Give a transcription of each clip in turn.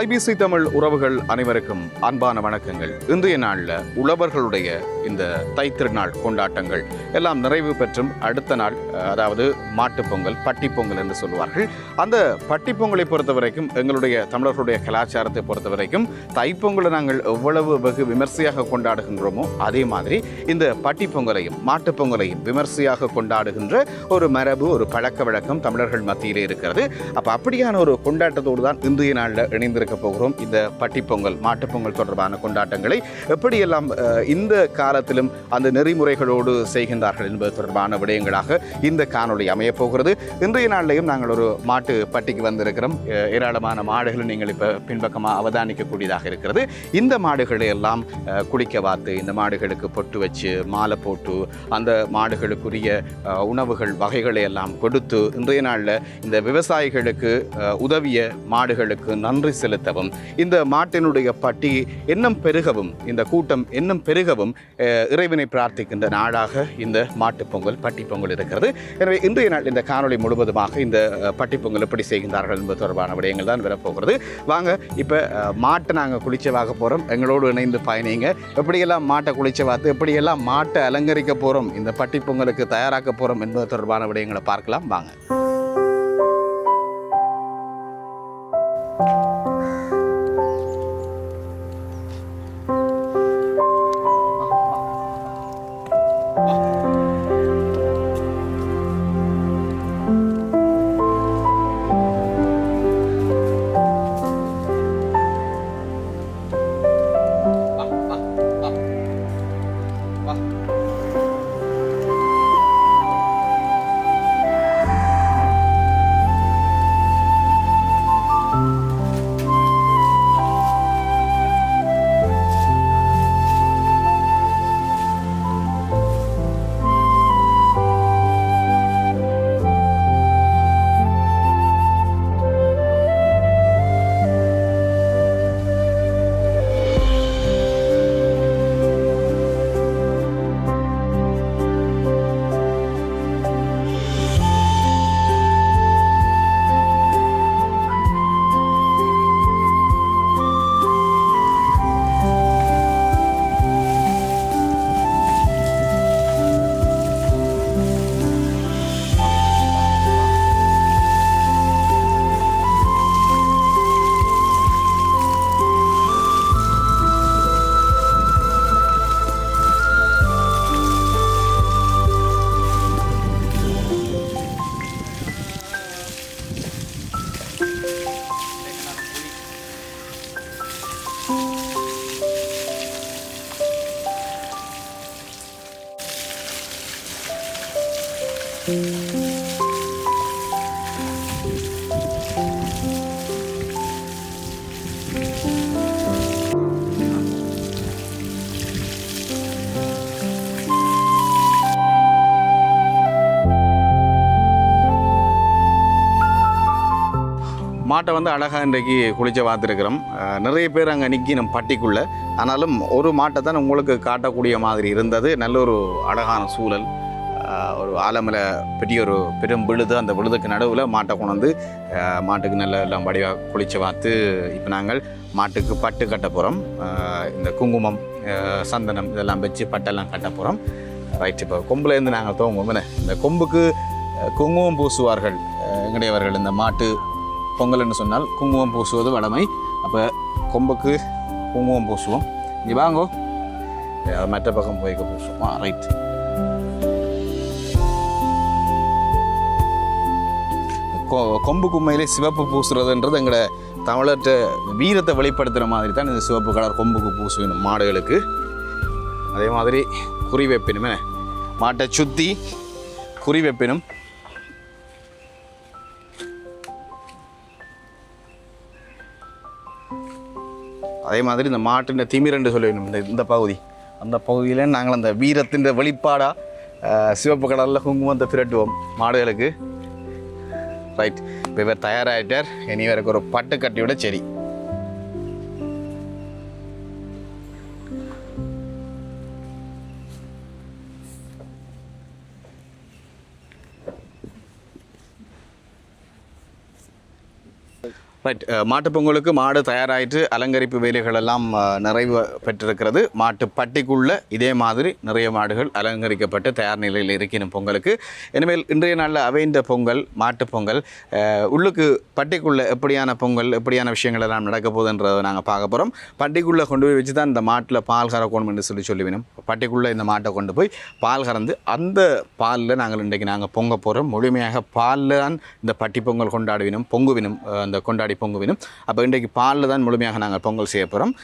IBC Tamil உறவுகள் அனைவருக்கும் அன்பான வணக்கங்கள். இன்றைய நாளில் உழவர்களுடைய இந்த தைத்திருநாள் கொண்டாட்டங்கள் எல்லாம் நிறைவு பெற்றும் அடுத்த நாள் அதாவது மாட்டுப்பொங்கல் பட்டிப்பொங்கல் என்று சொல்வார்கள் அந்த பட்டிப்பொங்கலை பொறுத்த வரைக்கும் எங்களுடைய தமிழர்களுடைய கலாச்சாரத்தை பொறுத்த வரைக்கும் தைப்பொங்கலை நாங்கள் எவ்வளவு வெகு விமர்சையாக கொண்டாடுகின்றோமோ அதே மாதிரி இந்த பட்டிப்பொங்கலையும் மாட்டுப்பொங்கலையும் விமர்சையாக கொண்டாடுகின்ற ஒரு மரபு ஒரு பழக்க வழக்கம் தமிழர்கள் மத்தியிலே இருக்கிறது. அப்போ அப்படியான ஒரு கொண்டாட்டத்தோடு தான் இன்றைய நாளில் இணைந்திருக்க போகிறோம். இந்த பட்டிப்பொங்கல் மாட்டுப்பொங்கல் தொடர்பான கொண்டாட்டங்களை எப்படியெல்லாம் இந்த காலத்திலும் அந்த நெறிமுறைகளோடு செய்கின்றார்கள் என்பது தொடர்பான விடயங்களாக இந்த காணொளி அமையப் போகிறது. இன்றைய நாளிலையும் நாங்கள் ஒரு மாட்டு பட்டிக்கு வந்திருக்கிறோம். ஏராளமான மாடுகளை நீங்கள் இப்போ பின்பக்கமாக அவதானிக்கக்கூடியதாக இருக்கிறது. இந்த மாடுகளை எல்லாம் குளிக்க வாத்து இந்த மாடுகளுக்கு பொட்டு வச்சு மாலை போட்டு அந்த மாடுகளுக்குரிய உணவுகள் வகைகளை எல்லாம் கொடுத்து இன்றைய நாளில் இந்த விவசாயிகளுக்கு உதவிய மாடுகளுக்கு நன்றி செலுத்த செலுத்தவும் இந்த மாட்டினுடைய பட்டி எண்ணம் பெருகவும் இந்த கூட்டம் எண்ணம் பெருகவும் இறைவனை பிரார்த்திக்கின்ற நாளாக இந்த மாட்டுப்பொங்கல் பொங்கல் பட்டி பொங்கல் இருக்கிறது. எனவே இன்றைய நாள் இந்த காணொளி முழுவதுமாக இந்த பட்டிப்பொங்கல் பட்டி பொங்கல் எப்படி செய்கின்றார்கள் என்பது தொடர்பான விடயங்கள் தான் வரப்போகிறது. வாங்க இப்போ மாட்டை நாங்கள் குளிச்சவாக போகிறோம் எங்களோடு இணைந்து பயணிங்க. எப்படியெல்லாம் மாட்டை குளிச்ச பார்த்து எப்படியெல்லாம் மாட்டை அலங்கரிக்க போகிறோம் இந்த பட்டி பொங்கலுக்கு தயாராக்க போகிறோம் என்பது தொடர்பான விடயங்களை பார்க்கலாம். வாங்க. பாட்டை வந்து அழகாக இன்றைக்கு குளிச்ச பார்த்துருக்குறோம் நிறைய பேர் அங்கே நிற்கணும் பட்டிக்குள்ளே. ஆனாலும் ஒரு மாட்டை தான் உங்களுக்கு காட்டக்கூடிய மாதிரி இருந்தது. நல்ல ஒரு அழகான சூழல். ஒரு ஆலமலை பெரிய ஒரு பெரும் விழுது அந்த விழுதுக்கு நடுவில் மாட்டை கொண்டு வந்து மாட்டுக்கு நல்ல எல்லாம் வடிவாக குளிச்சு பார்த்து இப்போ நாங்கள் மாட்டுக்கு பட்டு கட்ட போகிறோம் இந்த குங்குமம் சந்தனம் இதெல்லாம் வச்சு பட்டெல்லாம் கட்ட போகிறோம் ரைட் இப்போ கொம்புலேருந்து நாங்கள் துவங்குவோம். இந்த கொம்புக்கு குங்குமம் பூசுவார்கள் எங்கடையவர்கள் இந்த மாட்டு பொங்கல்னு சொன்னால் குங்குமம் பூசுவது வடமை. அப்போ கொம்புக்கு குங்குமம் பூசுவோம். நீ வாங்கோ. மற்ற பக்கம் போய்க்க பூசுவோம். ஆ ரைட் கொம்பு கும்மையிலே சிவப்பு பூசுறதுன்றது எங்களோட தமிழர்கிட்ட வீரத்தை வெளிப்படுத்துகிற மாதிரி தான் இந்த சிவப்பு கலர் கொம்புக்கு பூசணும் மாடுகளுக்கு. அதே மாதிரி குறி வைப்பினுமே மாட்டை சுற்றி குறி வைப்பினும் அதே மாதிரி இந்த மாட்டின் திமிரண்டு சொல்லிடணும் இந்த இந்த பகுதி. அந்த பகுதியில் நாங்கள் அந்த வீரத்தின் வெளிப்பாடாக சிவப்பு கடலில் குங்குமத்தை திரட்டுவோம் மாடுகளுக்கு. ரைட் இப்போ இவர் தயாராகிட்டார் இனி இவருக்கு ஒரு பட்டு கட்டி விட சரி ரைட் uh, மாட்டுப் பொங்கலுக்கு மாடு தயாராயிட்டு அலங்கரிப்பு வேலைகள் எல்லாம் uh, நிறைவு பெற்றிருக்கிறது. மாட்டு பட்டிக்குள்ள இதே மாதிரி நிறைய மாடுகள் அலங்கரிக்கப்பட்டு தயார் நிலையில் இருக்கணும் பொங்கலுக்கு. இனிமேல் இன்றைய நாளில் அவைந்த பொங்கல் மாட்டுப்பொங்கல் uh, உள்ளுக்கு பட்டிக்குள்ள எப்படியான பொங்கல் எப்படியான விஷயங்கள் எல்லாம் நடக்க போகுதுன்றதை நாங்கள் பார்க்க போகிறோம் பட்டிக்குள்ளே கொண்டு போய் வச்சு தான் இந்த மாட்டில் பால் கறக்கணும் என்று சொல்லி சொல்லுவினோம் பட்டிக்குள்ளே இந்த மாட்டை கொண்டு போய் பால் கறந்து அந்த பாலில் நாங்கள் இன்றைக்கு நாங்கள் பொங்க போகிறோம் முழுமையாக பாலில் தான் இந்த பட்டி பொங்கல் கொண்டாடுவினும் பொங்குவினும் அந்த கொண்டாடி பொங்குவினும் அப்போ இன்றைக்கு பாலில் தான் முழுமையாக நாங்கள் பொங்கல் செய்ய போகிறோம்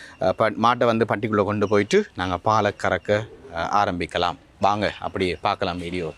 ப மாட்டை வந்து பட்டிக்குள்ளே கொண்டு போயிட்டு நாங்கள் பாலை கறக்க ஆரம்பிக்கலாம். வாங்க அப்படி பார்க்கலாம் வீடியோ.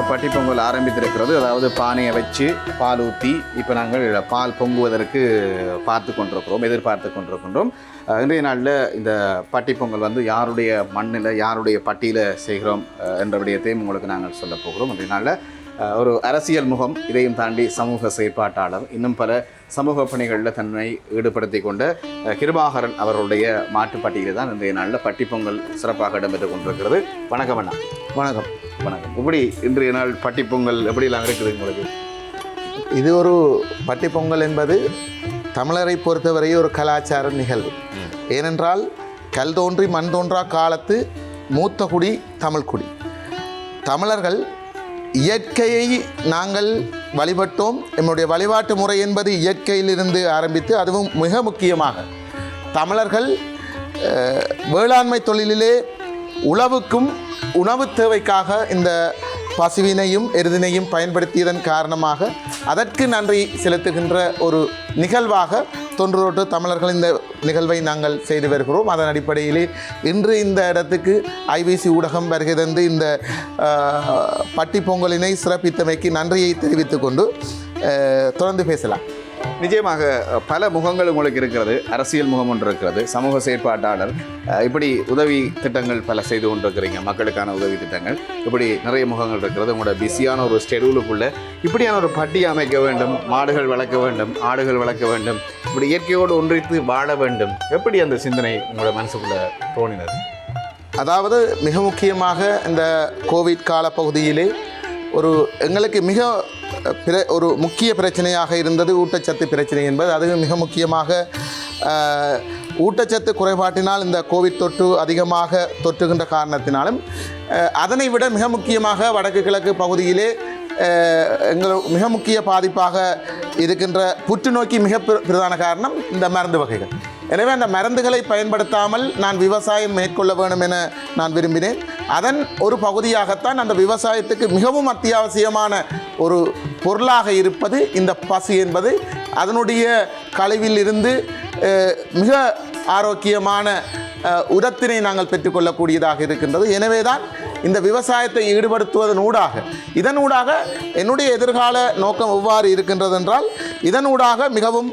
கலகலப்பாக பட்டிப்பொங்கல் ஆரம்பித்திருக்கிறது. அதாவது பானையை வச்சு பால் ஊற்றி இப்போ நாங்கள் பால் பொங்குவதற்கு பார்த்து கொண்டிருக்கிறோம் எதிர்பார்த்து கொண்டிருக்கின்றோம். இன்றைய நாளில் இந்த பட்டிப்பொங்கல் வந்து யாருடைய மண்ணில் யாருடைய பட்டியில் செய்கிறோம் என்ற விடயத்தையும் உங்களுக்கு நாங்கள் சொல்ல போகிறோம். இன்றைய நாளில் ஒரு அரசியல் முகம் இதையும் தாண்டி சமூக செயற்பாட்டாளர் இன்னும் பல சமூக பணிகளில் தன்னை ஈடுபடுத்தி கொண்ட கிருபாகரன் அவர்களுடைய மாட்டுப்பட்டியில் தான் இன்றைய நாளில் பட்டிப்பொங்கல் சிறப்பாக இடம்பெற்று கொண்டிருக்கிறது. வணக்கம் அண்ணா. வணக்கம். வணக்கம். இப்படி இன்றைய நாள் பட்டிப்பொங்கல் எப்படிலாம் இருக்குது உங்களுக்கு? இது ஒரு பட்டிப்பொங்கல் என்பது தமிழரை பொறுத்தவரை ஒரு கலாச்சார நிகழ்வு. ஏனென்றால் கல் தோன்றி மண் தோன்றா காலத்து மூத்த குடி தமிழ் குடி. தமிழர்கள் இயற்கையை நாங்கள் வழிபட்டோம். நம்முடைய வழிபாட்டு முறை என்பது இயற்கையிலிருந்து ஆரம்பித்து அதுவும் மிக முக்கியமாக தமிழர்கள் வேளாண்மை தொழிலிலே உழவுக்கும் உணவு தேவைக்காக இந்த பசுவினையும் எருதினையும் பயன்படுத்தியதன் காரணமாக அதற்கு நன்றி செலுத்துகின்ற ஒரு நிகழ்வாக தொன்று தமிழர்கள் இந்த நிகழ்வை நாங்கள் செய்து வருகிறோம். அதன் அடிப்படையிலே இன்று இந்த இடத்துக்கு ஐபிசி ஊடகம் வருகை தந்து இந்த பட்டி பொங்கலினை சிறப்பித்தமைக்கு நன்றியை தெரிவித்துக்கொண்டு தொடர்ந்து பேசலாம். நிச்சயமாக பல முகங்கள் உங்களுக்கு இருக்கிறது. அரசியல் முகம் ஒன்று இருக்கிறது. சமூக செயற்பாட்டாளர் இப்படி உதவி திட்டங்கள் பல செய்து கொண்டிருக்கிறீங்க. மக்களுக்கான உதவி திட்டங்கள். இப்படி நிறைய முகங்கள் இருக்கிறது. உங்களோட பிஸியான ஒரு ஸ்டெடியூலுக்குள்ளே இப்படியான ஒரு பட்டி அமைக்க வேண்டும். மாடுகள் வளர்க்க வேண்டும். ஆடுகள் வளர்க்க வேண்டும். இப்படி இயற்கையோடு ஒன்றித்து வாழ வேண்டும். எப்படி அந்த சிந்தனை உங்களோட மனசுக்குள்ளே தோணினது? அதாவது மிக முக்கியமாக இந்த கோவிட் கால பகுதியிலே ஒரு எங்களுக்கு மிக பிர ஒரு முக்கிய பிரச்சனையாக இருந்தது ஊட்டச்சத்து பிரச்சனை என்பது. அது மிக முக்கியமாக ஊட்டச்சத்து குறைபாட்டினால் இந்த கோவிட் தொற்று அதிகமாக தொற்றுகின்ற காரணத்தினாலும் அதனை விட மிக முக்கியமாக வடக்கு கிழக்கு பகுதியிலே எங்கள் மிக முக்கிய பாதிப்பாக இருக்கின்ற புற்றுநோய்க்கு மிக பிரதான காரணம் இந்த மருந்து வகைகள். எனவே அந்த மருந்துகளை பயன்படுத்தாமல் நான் விவசாயம் மேற்கொள்ள வேண்டும் என நான் விரும்பினேன். அதன் ஒரு பகுதியாகத்தான் அந்த விவசாயத்துக்கு மிகவும் அத்தியாவசியமான ஒரு பொருளாக இருப்பது இந்த பசு என்பது. அதனுடைய கழிவில் இருந்து மிக ஆரோக்கியமான உரத்தினை நாங்கள் பெற்றுக்கொள்ளக்கூடியதாக இருக்கின்றது. எனவே தான் இந்த விவசாயத்தை ஈடுபடுத்துவதன் ஊடாக இதனூடாக என்னுடைய எதிர்கால நோக்கம் எவ்வாறு இருக்கின்றது என்றால் இதனூடாக மிகவும்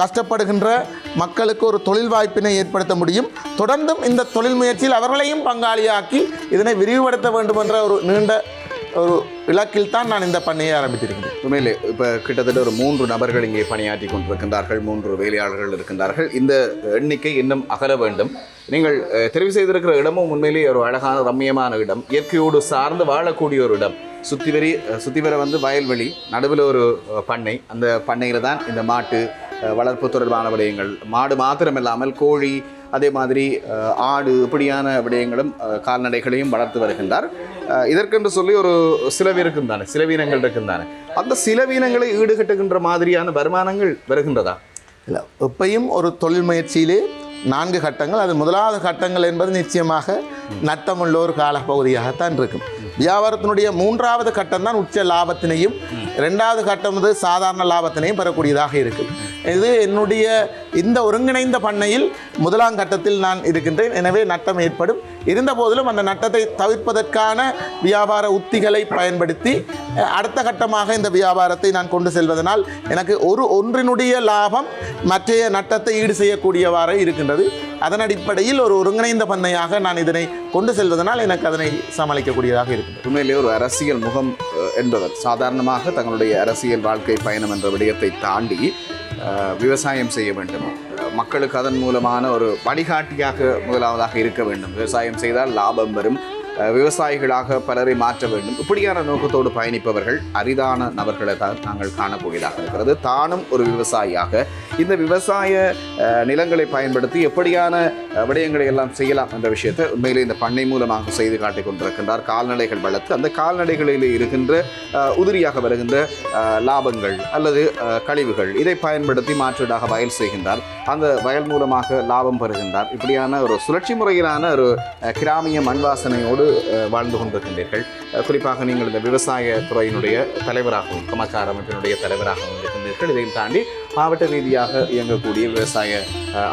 கஷ்டப்படுகின்ற மக்களுக்கு ஒரு தொழில் வாய்ப்பினை ஏற்படுத்த முடியும். தொடர்ந்தும் இந்த தொழில் முயற்சியில் அவர்களையும் பங்காளியாக்கி இதனை விரிவுபடுத்த வேண்டும் என்ற ஒரு நீண்ட ஒரு இலக்கில் தான் நான் இந்த பண்ணையை ஆரம்பித்திருக்கிறேன். உண்மையிலே இப்போ கிட்டத்தட்ட ஒரு மூன்று நபர்கள் இங்கே பணியாற்றி கொண்டிருக்கின்றார்கள் மூன்று வேலையாளர்கள் இருக்கின்றார்கள். இந்த எண்ணிக்கை இன்னும் அகல வேண்டும். நீங்கள் தெரிவு செய்திருக்கிற இடமும் உண்மையிலேயே ஒரு அழகான ரம்மியமான இடம். இயற்கையோடு சார்ந்து வாழக்கூடிய ஒரு இடம். சுற்றி வரி சுற்றி வர வந்து வயல்வெளி நடுவில் ஒரு பண்ணை. அந்த பண்ணையில் தான் இந்த மாட்டு வளர்ப்பு தொடர்பான விடயங்கள். மாடு மாத்திரமில்லாமல் கோழி அதே மாதிரி ஆடு இப்படியான விடயங்களும் கால்நடைகளையும் வளர்த்து வருகின்றார். இதற்கென்று சொல்லி ஒரு சிலவி இருக்கும் தானே சிலவீனங்கள் இருக்கும் தானே. அந்த சிலவீனங்களை ஈடுகட்டுகின்ற மாதிரியான வருமானங்கள் வருகின்றதா? இல்லை எப்பையும் ஒரு தொழில் முயற்சியிலே நான்கு கட்டங்கள் அது முதலாவது கட்டங்கள் என்பது நிச்சயமாக நட்டமுள்ள ஒரு காலப்பகுதியாகத்தான் இருக்கும். வியாபாரத்தினுடைய மூன்றாவது கட்டம் தான் உச்ச லாபத்தினையும் ரெண்டாவது கட்டம் வந்து சாதாரண லாபத்தினையும் பெறக்கூடியதாக இருக்குது இது என்னுடைய இந்த ஒருங்கிணைந்த பண்ணையில் முதலாம் கட்டத்தில் நான் இருக்கின்றேன். எனவே நட்டம் ஏற்படும். இருந்த போதிலும் அந்த நட்டத்தை தவிர்ப்பதற்கான வியாபார உத்திகளை பயன்படுத்தி அடுத்த கட்டமாக இந்த வியாபாரத்தை நான் கொண்டு செல்வதனால் எனக்கு ஒரு ஒன்றினுடைய லாபம் மற்றைய நட்டத்தை ஈடு செய்யக்கூடியவாறு இருக்கின்றது. அதன் அடிப்படையில் ஒரு ஒருங்கிணைந்த பண்ணையாக நான் இதனை கொண்டு செல்வதனால் எனக்கு அதனை சமாளிக்கக்கூடியதாக இருக்கின்றது உண்மையிலே ஒரு அரசியல் முகம் என்பவர் சாதாரணமாக தங்களுடைய அரசியல் வாழ்க்கை பயணம் என்ற விடயத்தை தாண்டி விவசாயம் செய்ய வேண்டும். மக்களுக்கு அதன் மூலமான ஒரு வழிகாட்டியாக முதலாவதாக இருக்க வேண்டும். விவசாயம் செய்தால் லாபம் வரும். விவசாயிகளாக பலரை மாற்ற வேண்டும். இப்படியான நோக்கத்தோடு பயணிப்பவர்கள் அரிதான நபர்களை தான் நாங்கள் காணக்கூடியதாக இருக்கிறது. தானும் ஒரு விவசாயியாக இந்த விவசாய நிலங்களை பயன்படுத்தி எப்படியான விடயங்களை எல்லாம் செய்யலாம் என்ற விஷயத்தை உண்மையிலே இந்த பண்ணை மூலமாக செய்து காட்டிக் கொண்டிருக்கின்றார். கால்நடைகள் வளர்த்து அந்த கால்நடைகளில் இருக்கின்ற உதிரியாக வருகின்ற லாபங்கள் அல்லது கழிவுகள் இதை பயன்படுத்தி மாற்றீடாக வயல் செய்கின்றார். அந்த வயல் மூலமாக லாபம் பெறுகின்றார். இப்படியான ஒரு சுழற்சி முறையிலான ஒரு கிராமிய மண்வாசனையோடு கொண்டு வாழ்ந்து கொண்டிருக்கின்றீர்கள். குறிப்பாக நீங்கள் இந்த விவசாய துறையினுடைய தலைவராகவும் கமக்கார அமைப்பினுடைய தலைவராகவும் இருக்கின்றீர்கள். இதையும் தாண்டி மாவட்ட ரீதியாக இயங்கக்கூடிய விவசாய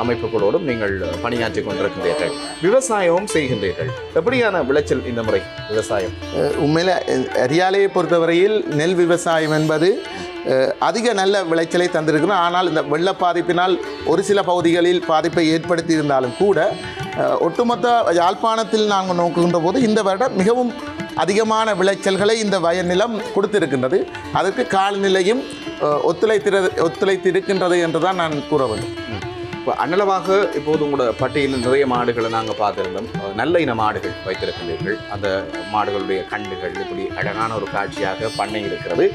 அமைப்புகளோடும் நீங்கள் பணியாற்றி கொண்டிருக்கின்றீர்கள். விவசாயமும் செய்கின்றீர்கள். எப்படியான விளைச்சல் இந்த முறை விவசாயம்? உண்மையில் அரியாலையை பொறுத்தவரையில் நெல் விவசாயம் என்பது அதிக நல்ல விளைச்சலை தந்திருக்கிறோம் ஆனால் இந்த வெள்ள பாதிப்பினால் ஒரு சில பகுதிகளில் பாதிப்பை ஏற்படுத்தி இருந்தாலும் கூட ஒட்டுமொத்த யாழ்ப்பாணத்தில் நாங்கள் நோக்குகின்ற போது இந்த வருடம் மிகவும் அதிகமான விளைச்சல்களை இந்த வயல் நிலம் கொடுத்திருக்கின்றது. அதற்கு காலநிலையும் ஒத்துழைத்திரு ஒத்துழைத்திருக்கின்றது என்று தான் நான் கூற வேண்டும். இப்போ அன்னளவாக இப்போது உங்களோட பட்டியலில் நிறைய மாடுகளை நாங்கள் பார்த்துருந்தோம். நல்ல இன மாடுகள் வைத்திருக்கிறீர்கள் அந்த மாடுகளுடைய கண்டுகள் இப்படி அழகான ஒரு காட்சியாக பண்ணை இருக்கிறது.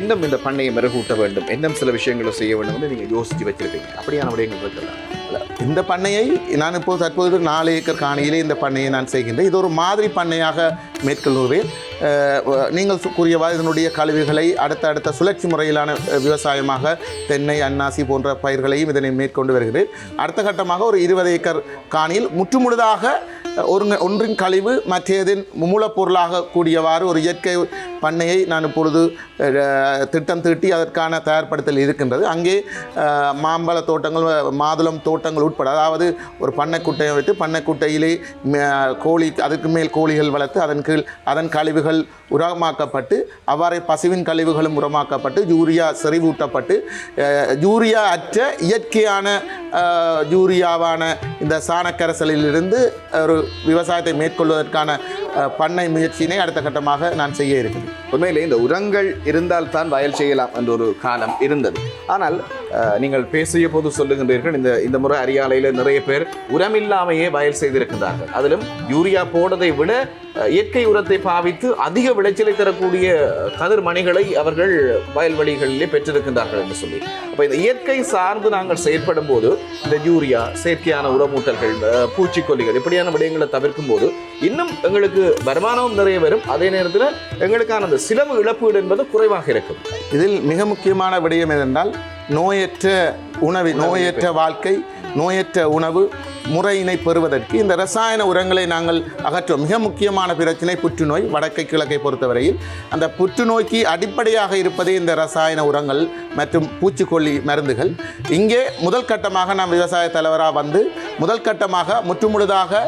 இன்னும் இந்த பண்ணையை மெருகூட்ட வேண்டும். இன்னும் சில விஷயங்களை செய்ய வேண்டும் என்று நீங்கள் யோசித்து வச்சுருக்கீங்க. அப்படியான விடயங்கள் இருக்கிறதா? இந்த பண்ணையை நான் இப்போது தற்போது நாலு ஏக்கர் காணியிலே இந்த பண்ணையை நான் செய்கின்றேன். இது ஒரு மாதிரி பண்ணையாக மேற்கொள்கிறேன். நீங்கள் கூறியவாறு இதனுடைய கழிவுகளை அடுத்த அடுத்த சுழற்சி முறையிலான விவசாயமாக தென்னை அன்னாசி போன்ற பயிர்களையும் இதனை மேற்கொண்டு வருகிறேன். அடுத்த கட்டமாக ஒரு இருபது ஏக்கர் காணியில் முற்றுமுழுதாக ஒருங்க ஒன்றின் கழிவு மற்றையதின் மூலப்பொருளாக கூடியவாறு ஒரு இயற்கை பண்ணையை நான் இப்பொழுது திட்டம் தீட்டி அதற்கான தயார்படுத்தல் இருக்கின்றது. அங்கே மாம்பழ தோட்டங்கள் மாதுளம் தோட்டங்கள் உட்பட அதாவது ஒரு பண்ணைக்குட்டையை வைத்து பண்ணைக்குட்டையிலே கோழி அதுக்கு மேல் கோழிகள் வளர்த்து அதன் கீழ் அதன் கழிவுகள் உரமாக்கப்பட்டு அவ்வாறே பசுவின் கழிவுகளும் உரமாக்கப்பட்டு யூரியா செறிவூட்டப்பட்டு யூரியா அற்ற இயற்கையான யூரியாவான இந்த சாணக்கரசலிலிருந்து ஒரு விவசாயத்தை மேற்கொள்வதற்கான பண்ணை முயற்சியினை அடுத்த கட்டமாக நான் செய்ய இருக்கிறேன். உண்மையிலே இந்த உரங்கள் இருந்தால் தான் வயல் செய்யலாம் என்ற ஒரு காலம் இருந்தது. ஆனால் நீங்கள் பேசிய போது சொல்லுகின்றீர்கள் இந்த இந்த முறை அரியாலையில் நிறைய பேர் உரமில்லாமையே வயல் செய்திருக்கிறார்கள் அதிலும் யூரியா போடுவதை விட இயற்கை உரத்தை பாவித்து அதிக விளைச்சலை தரக்கூடிய கதிர் மணிகளை அவர்கள் வயல்வெளிகளிலே பெற்றிருக்கின்றார்கள் என்று சொல்லி. அப்போ இந்த இயற்கை சார்ந்து நாங்கள் செயற்படும் போது இந்த யூரியா செயற்கையான உரமூட்டல்கள் பூச்சிக்கொல்லிகள் இப்படியான விடயங்களை தவிர்க்கும் போது இன்னும் எங்களுக்கு வருமானமும் நிறைய வரும். அதே நேரத்தில் எங்களுக்கான அந்த சிலவு இழப்பீடு என்பது குறைவாக இருக்கும். இதில் மிக முக்கியமான விடயம் என்னென்றால் நோயற்ற உணவு நோயற்ற வாழ்க்கை நோயற்ற உணவு முறையினை பெறுவதற்கு இந்த ரசாயன உரங்களை நாங்கள் அகற்றுவோம் மிக முக்கியமான பிரச்சனை புற்றுநோய். வடக்கை கிழக்கை பொறுத்தவரையில் அந்த புற்றுநோய்க்கு அடிப்படையாக இருப்பதே இந்த ரசாயன உரங்கள் மற்றும் பூச்சிக்கொல்லி மருந்துகள். இங்கே முதல் கட்டமாக நாம் விவசாய தலைவராக வந்து முதல் கட்டமாக முற்றுமுழுதாக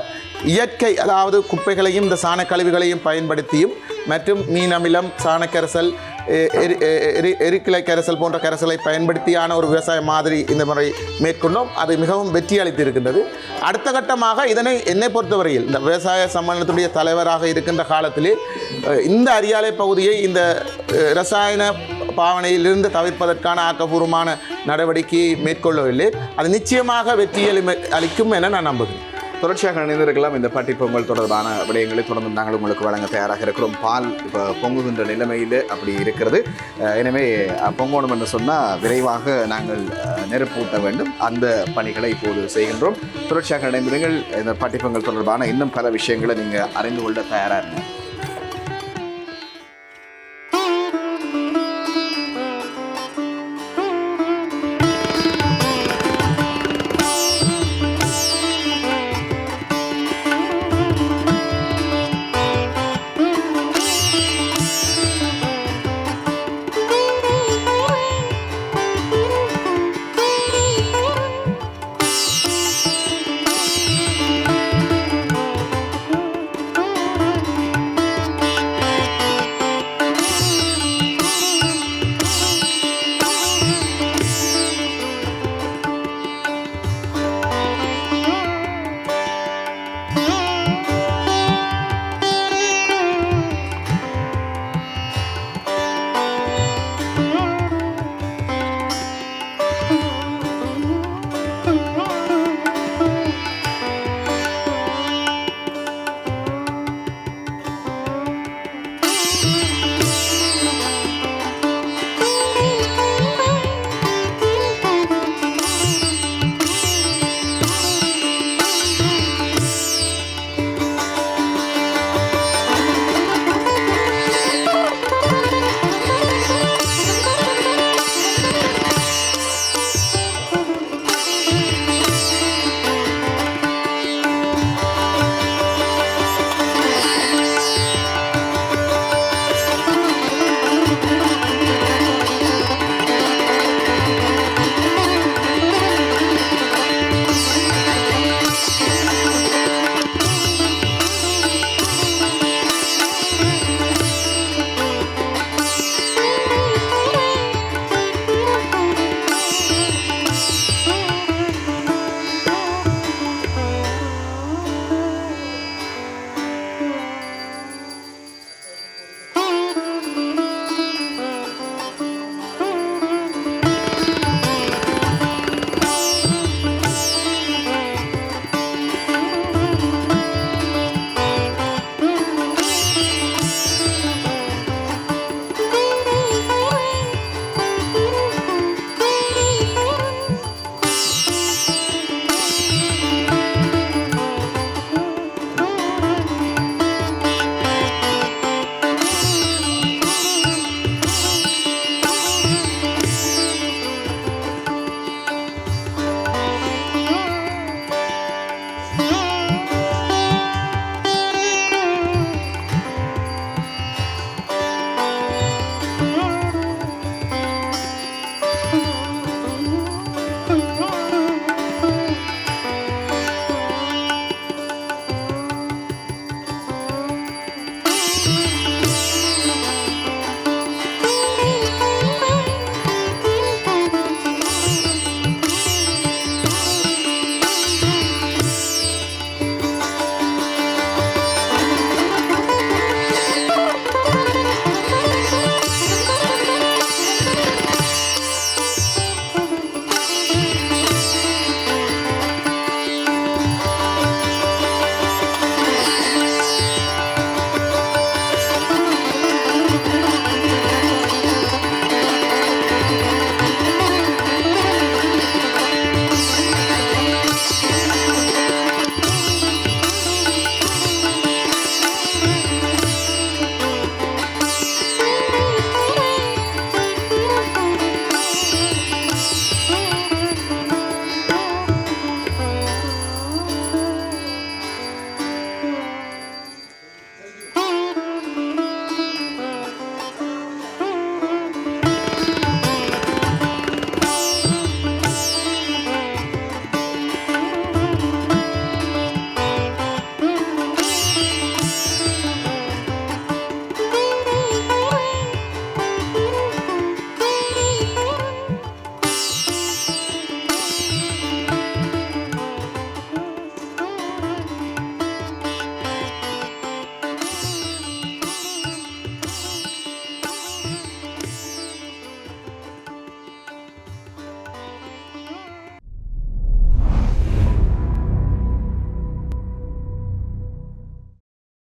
இயற்கை அதாவது குப்பைகளையும் இந்த சாண கழிவுகளையும் பயன்படுத்தியும் மற்றும் மீன் அமிலம் சாணக்கரசல் எரி- எரி- எரிக்கிளை கரைசல் போன்ற கரைசலை பயன்படுத்தியான ஒரு விவசாய மாதிரி இந்த முறை மேற்கொண்டோம். அது மிகவும் வெற்றி அளித்திருக்கின்றது. அடுத்த கட்டமாக இதனை என்னை பொறுத்தவரையில் இந்த விவசாய சம்மேளனத்துடைய தலைவராக இருக்கின்ற காலத்திலே இந்த அரியாலை பகுதியை இந்த ரசாயன பாவனையிலிருந்து தவிர்ப்பதற்கான ஆக்கப்பூர்வமான நடவடிக்கையை மேற்கொள்ளவில்லை. அது நிச்சயமாக வெற்றி அளிக்கும் என நான் நம்புகிறேன். தொடர்ச்சியாக இணைந்திருக்கலாம். இந்த பட்டி பொங்கல் தொடர்பான விடயங்களை தொடர்ந்து நாங்கள் உங்களுக்கு வழங்க தயாராக இருக்கிறோம். பால் இப்போ பொங்குகின்ற நிலைமையில் அப்படி இருக்கிறது. எனவே பொங்கோணம் என்று சொன்னால் விரைவாக நாங்கள் நெருப்பூட்ட வேண்டும். அந்த பணிகளை இப்போது செய்கின்றோம். தொடர்ச்சியாக இணைந்திருங்கள். இந்த பட்டி பொங்கல் தொடர்பான இன்னும் பல விஷயங்களை நீங்கள் அறிந்து கொள்ள தயாராக இருங்க.